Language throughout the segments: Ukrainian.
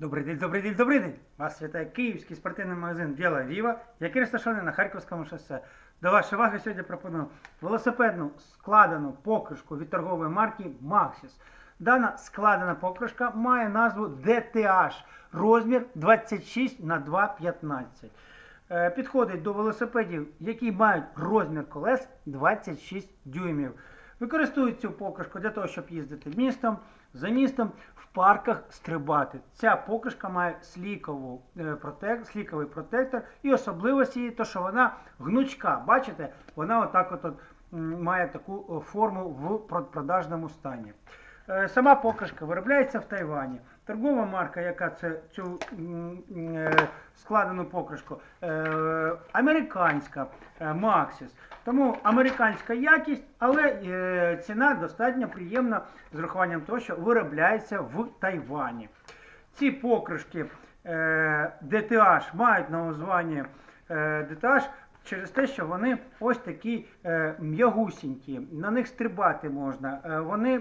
Добрий день, добрий день, добрий день! Вас вітає київський спортивний магазин Діла Віва, який розташований на Харківському шосе. До вашої уваги сьогодні пропоную велосипедну складену покришку від торгової марки Maxis. Дана складена покришка має назву DTH, розмір 26 на 2,15. Е, Підходить до велосипедів, які мають розмір колес 26 дюймів. Використовують цю покришку для того, щоб їздити містом, за містом, в парках стрибати. Ця покришка має слікову, е, протек, сліковий протектор і особливості її, то що вона гнучка. Бачите, вона отак от, от має таку форму в про- продажному стані. Е, Сама покришка виробляється в Тайвані. Торгова марка, яка це цю е, складену покришку, е, американська Maxis. Тому американська якість, але ціна достатньо приємна з урахуванням того, що виробляється в Тайвані. Ці покришки DTH мають названня е, DTH через те, що вони ось такі е, м'ягусінькі, на них стрибати можна. Е, вони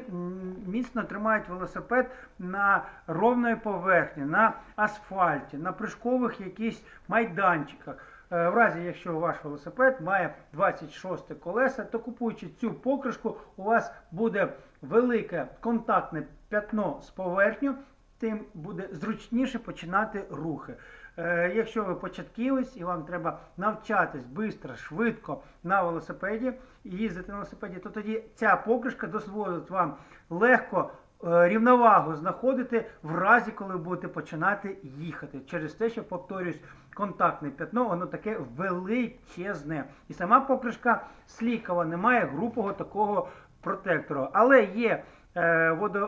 міцно тримають велосипед на ровної поверхні, на асфальті, на прыжкових якісь майданчиках. Е, В разі, якщо ваш велосипед має 26 колеса, то купуючи цю покришку, у вас буде велике контактне п'ятно з поверхню, тим буде зручніше починати рухи. Е, Якщо ви початківець і вам треба навчатись швидко, швидко на велосипеді і їздити на велосипеді, то тоді ця покришка дозволить вам легко е, рівновагу знаходити в разі, коли будете починати їхати. Через те, що повторюсь, контактне п'ятно, воно таке величезне. І сама покришка слікова, немає грубого такого протектору. Але є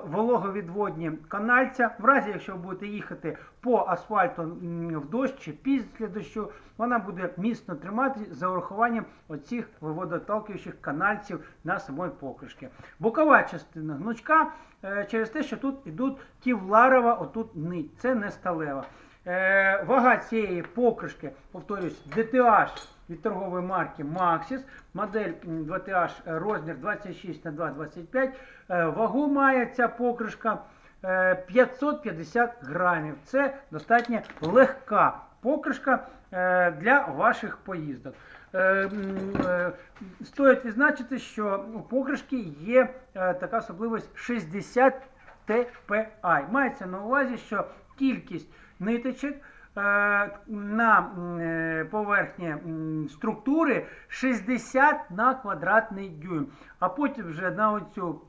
вологовідводні канальця. В разі, якщо ви будете їхати по асфальту в дощ чи після дощу, вона буде міцно тримати за урахуванням оцих виводоталкуючих канальців на самої покришки. Бокова частина гнучка е, через те, що тут ідуть ківларова, отут нить. Це не сталева. Е, вага цієї покришки, повторюсь, DTH від торгової марки Maxis, модель м, 2TH е, розмір 26 на 2,25. Е, Вагу має ця покришка е, 550 грамів. Це достатньо легка покришка для ваших поїздок. Стоїть відзначити, що у покришки є така особливість 60 TPI. Мається на увазі, що кількість ниточок е, на е, поверхні структури 60 на квадратний дюйм, а потім вже на оцю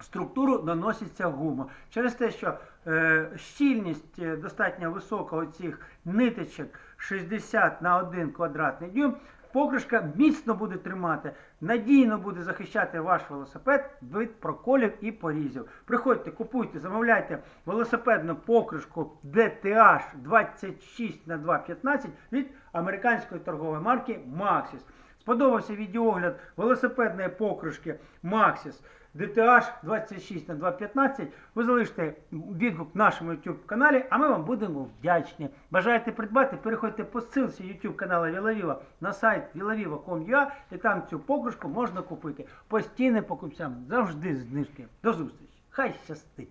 структуру наноситься гума. Через те, що е, щільність достатньо висока оцих ниточок 60 на 1 квадратний дюйм, покришка міцно буде тримати, надійно буде захищати ваш велосипед від проколів і порізів. Приходьте, купуйте, замовляйте велосипедну покришку DTH 26 на 2,15 від американської торгової марки Maxis. Сподобався відеоогляд велосипедної покришки Maxis DTH 26 на 215. Ви залиште відгук нашому YouTube каналі, а ми вам будемо вдячні. Бажаєте придбати, переходьте по ссылці YouTube каналу Вілавіва на сайт vilaviva.com.ua і там цю покришку можна купити. Постійним покупцям завжди знижки. До зустрічі. Хай щастить!